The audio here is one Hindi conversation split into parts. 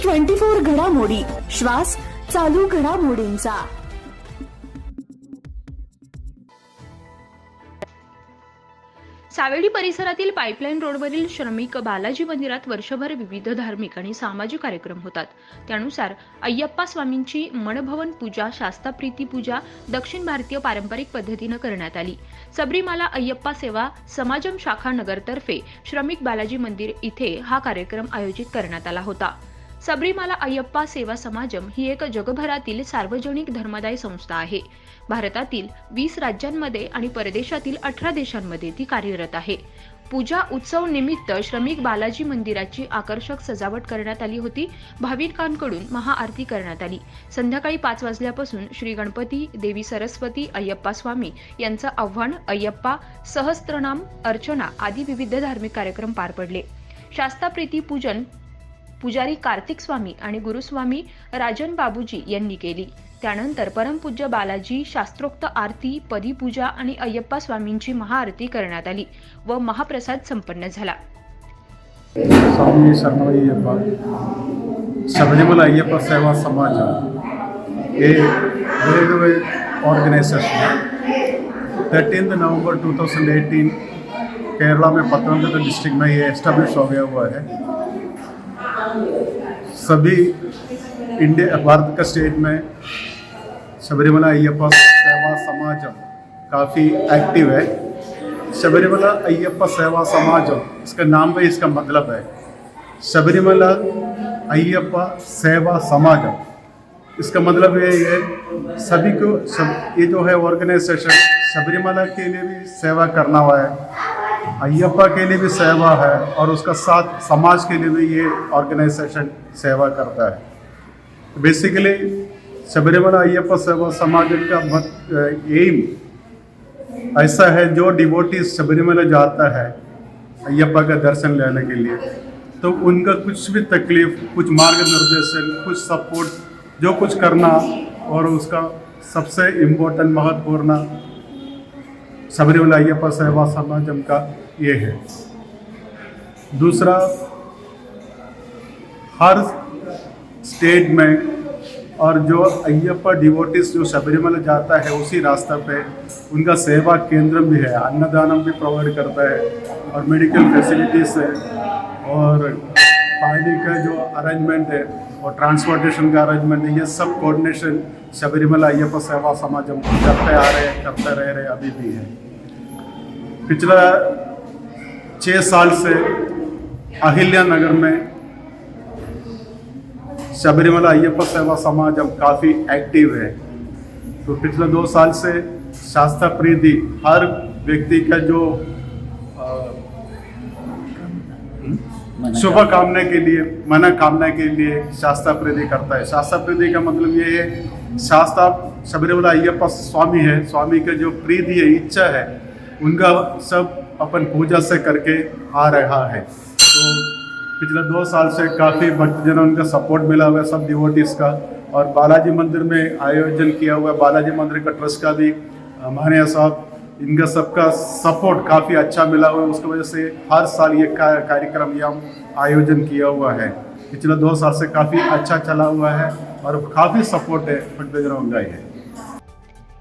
न्यूज ट्वेंटी फोर घडामोडी. श्वास चालू घडामोडींचा. सावेडी परिसरातील पाईपलाईन रोडवरील श्रमिक बालाजी मंदिरात वर्षभर विविध धार्मिक आणि सामाजिक कार्यक्रम होतात. त्यानुसार अय्यप्पा स्वामींची मनभवन पूजा शास्ताप्रीती पूजा दक्षिण भारतीय पारंपरिक पद्धतीनं करण्यात आली. सबरीमाला अय्यप्पा सेवा समाजम शाखा नगरतर्फे श्रमिक बालाजी मंदिर इथे हा कार्यक्रम आयोजित करण्यात आला होता. सबरीमाला अय्यप्पा सेवा समाजम ही एक जगभरातील सार्वजनिक धर्मदाय संस्था आहे. भारतातील वीस राज्यांमध्ये आणि परदेशातील अठरा देशांमध्ये ती कार्यरत आहे. पूजा उत्सव निमित्त श्रमिक बालाजी मंदिराची आकर्षक सजावट करण्यात आली होती. भाविकांकडून महाआरती करण्यात आली. संध्याकाळी पाच वाजल्यापासून श्री गणपती देवी सरस्वती अय्यप्पा स्वामी यांचं आव्हान अय्यप्पा सहस्त्रनाम अर्चना आदी विविध धार्मिक कार्यक्रम पार पडले. शास्ताप्रीती पूजन पुजारी कार्तिक स्वामी आणि गुरुस्वामी राजन बाबूजी यांनी केली. त्यानंतर परमपूज्य बालाजी शास्त्रोक्त आरती पदीपूजा आणि अय्यप्पा स्वामींची महाआरती करण्यात आली व महाप्रसाद संपन्न झाला. स्वामी अय्यप्पा सबरीमल अय्यप्पा सेवा समाज हे वेगवेगळे ऑर्गनायझेशन थर्टीन नवंबर 2018 केरला में पतनमगढ़ डिस्ट्रिक्ट में ये एस्टेब्लिश हो गया हुआ है। सभी इंडिया, भारत का स्टेट में शबरीमला अय्यप्पा सेवा समाजम काफ़ी एक्टिव है। शबरीमला अय्यप्पा सेवा समाजम, इसका नाम भी, इसका मतलब है शबरीमला अय्यप्पा सेवा समाजम। इसका मतलब ये है, सभी को सब, ये जो है ऑर्गेनाइजेशन शबरीमला के लिए भी सेवा करना हुआ है। अय्यप्पा के लिए भी सेवा है और उसका साथ समाज के लिए भी ये ऑर्गेनाइजेशन सेवा करता है। बेसिकली शबरीमला अय्यप्पा सेवा समाज का मत, एम ऐसा है जो डिवोटी शबरीमला जाता है अय्यप्पा का दर्शन लेने के लिए। तो उनका कुछ भी तकलीफ़, कुछ मार्गदर्शन कुछ सपोर्ट जो कुछ करना और उसका सबसे इम्पोर्टेंट महत्वपूर्ण शबरीमला अय्यप्पा सेवा समाजम का ये है। दूसरा, हर स्टेट में और जो अय्यप्पा डिवोटिस जो शबरीमला जाता है, उसी रास्ते पे उनका सेवा केंद्र भी है, अन्नदानम भी प्रोवाइड करता है और मेडिकल फैसिलिटीज़ है और पानी का जो अरेंजमेंट है और ट्रांसपोर्टेशन का अरेंजमेंट है, ये सब कोऑर्डिनेशन शबरीमला अय्यप्पा सेवा समाज करते आ रहे हैं, करते रह रहे अभी भी है। पिछला छः साल से अहिल्या नगर में शबरीमला अय्यप्पा सेवा समाज अब काफ़ी एक्टिव है। तो पिछले दो साल से शास्त्र प्रीति हर व्यक्ति का जो शुभ कामना के लिए मना कामना के लिए शास्त्र प्रीति करता है। शास्त्र प्रीति का मतलब ये है शास्त्रा शबरीमला अय्यप्पा स्वामी है। स्वामी का जो प्रीति है इच्छा है उनका सब अपन पूजा से करके आ रहा है। तो पिछले दो साल से काफ़ी भक्तजनों उनका सपोर्ट मिला हुआ है, सब डिवोटीज का। और बालाजी मंदिर में आयोजन किया हुआ है। बालाजी मंदिर का ट्रस्ट का भी मानिया साहब, इनका सबका सपोर्ट काफ़ी अच्छा मिला हुआ है। उसकी वजह से हर साल ये कार्यक्रम ये आयोजन किया हुआ है। पिछले दो साल से काफ़ी अच्छा चला हुआ है और काफ़ी सपोर्ट है भक्तजनों का है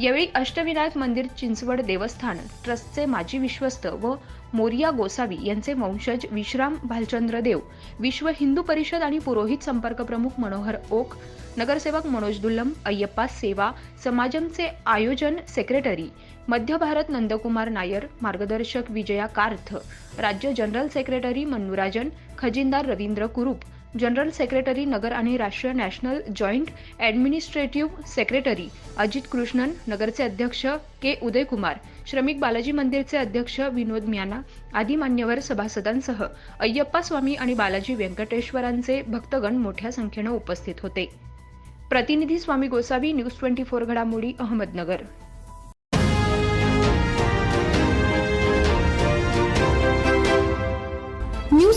यावेळी अष्टविनायक मंदिर चिंचवड देवस्थान ट्रस्टचे माजी विश्वस्त व मोरिया गोसावी यांचे वंशज विश्राम भालचंद्र देव विश्व हिंदू परिषद आणि पुरोहित संपर्क प्रमुख मनोहर ओक नगरसेवक मनोज दुल्लम अय्यप्पा सेवा समाजमचे आयोजन सेक्रेटरी मध्य भारत नंदकुमार नायर मार्गदर्शक विजया कार्थ राज्य जनरल सेक्रेटरी मन्नुराजन खजिनदार रवींद्र कुरूप जनरल सेक्रेटरी नगर आणि राष्ट्रीय national joint administrative secretary Ajit Krishnan नगरचे अध्यक्ष के उदयकुमार श्रमिक बालाजी मंदिरचे अध्यक्ष विनोद म्याना आदी मान्यवर सभासदांसह अय्यप्पा स्वामी आणि बालाजी व्यंकटेश्वरांचे भक्तगण मोठ्या संख्येनं उपस्थित होते. प्रतिनिधी Swami Gosavi news twenty four घडामोडी अहमदनगर.